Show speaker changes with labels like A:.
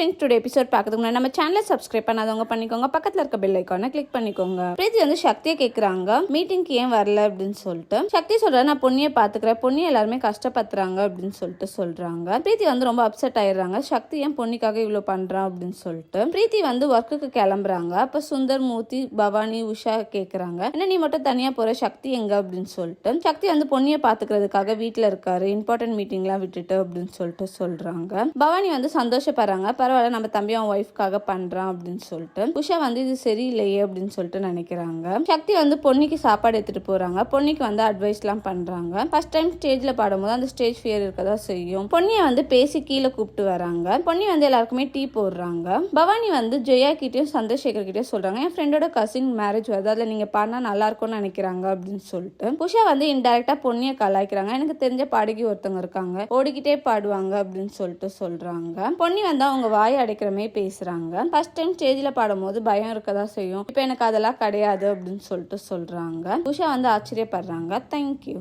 A: Friends today episode பார்க்கறதுக்கு முன்னாடி நம்ம சேனலை சப்ஸ்கிரைப் பண்ணாதவங்க பண்ணிக்கோங்க. பக்கத்தில் இருக்க பெல் ஐக்கானை கிளிக் பண்ணிக்கோங்க. பிரீத்தி வந்து சக்தியை கேட்குறாங்க மீட்டிங்க்கு ஏன் வரல அப்படின்னு சொல்லிட்டு. சக்தி சொல்றா நான் பொண்ணியை பார்த்துக்கிறேன். பொண்ணி எல்லாருமே கஷ்டப்படுத்துறாங்க அப்படின்னு சொல்லிட்டு சொல்றாங்க. பிரீத்தி வந்து ரொம்ப அப்செட் ஆயிடுறாங்க. சக்தி ஏன் பொண்ணிக்காக இவ்வளோ பண்றான் அப்படின்னு சொல்லிட்டு. பிரீத்தி வந்து ஒர்க்குக்கு கிளம்புறாங்க. அப்போ சுந்தர் மூர்த்தி பவானி உஷா கேட்குறாங்க என்ன நீ மட்டும் தனியாக போற? சக்தி எங்க? அப்படின்னு சொல்லிட்டு. சக்தி வந்து பொண்ணியை பார்த்துக்கிறதுக்காக வீட்டில் இருக்காரு. இம்பார்ட்டன்ட் மீட்டிங்லாம் விட்டுட்டு அப்படின்னு சொல்லிட்டு சொல்றாங்க. பவானி வந்து சந்தோஷப்படுறாங்க. பரவாயில்ல நம்ம தம்பி அவன் ஒய்ஃப்காக பண்றான் அப்படின்னு சொல்லிட்டு. உஷா வந்து இது சரியில்லையே அப்படின்னு சொல்லிட்டு நினைக்கிறாங்க. சக்தி வந்து பொன்னிக்கு சாப்பாடு எடுத்துட்டு போறாங்க. பொன்னிக்கு வந்து அட்வைஸ்லாம் பண்றாங்க. ஃபர்ஸ்ட் டைம் ஸ்டேஜ்ல பாடும்போது அந்த ஸ்டேஜ் ஃபியர் இருக்கதா செய்யும். பொன்னியை வந்து பேசி கீழே கூப்பிட்டு வராங்க. பொன்னி வந்து எல்லாருக்குமே டீ போடுறாங்க. பவானி வந்து ஜெயா கிட்டயும் சந்திரசேகர் கிட்டயும் சொல்றாங்க என் ஃப்ரெண்டோட கசின் மேரேஜ் வருது. அதில் நீங்க பாடினா நல்லா இருக்கும்னு நினைக்கிறாங்க அப்படின்னு சொல்லிட்டு. உஷா வந்து இன்டெரக்டா பொன்னியை கலாய்க்கிறாங்க எனக்கு தெரிஞ்ச பாடகி ஒருத்தவங்க இருக்காங்க. ஓடிக்கிட்டே பாடுவாங்க அப்படின்னு சொல்லிட்டு சொல்றாங்க. பொன்னி வந்து அவங்க வாய் அடைக்கிற மாதிரி பேசுறாங்க ஃபர்ஸ்ட் டைம் ஸ்டேஜ்ல பாடும்போது பயம் இருக்கதா செய்யும். இப்போ எனக்கு அதெல்லாம் கிடையாது அப்படின்னு சொல்லிட்டு சொல்றாங்க. உஷா வந்து ஆச்சரியப்படுறாங்க. தேங்க்யூ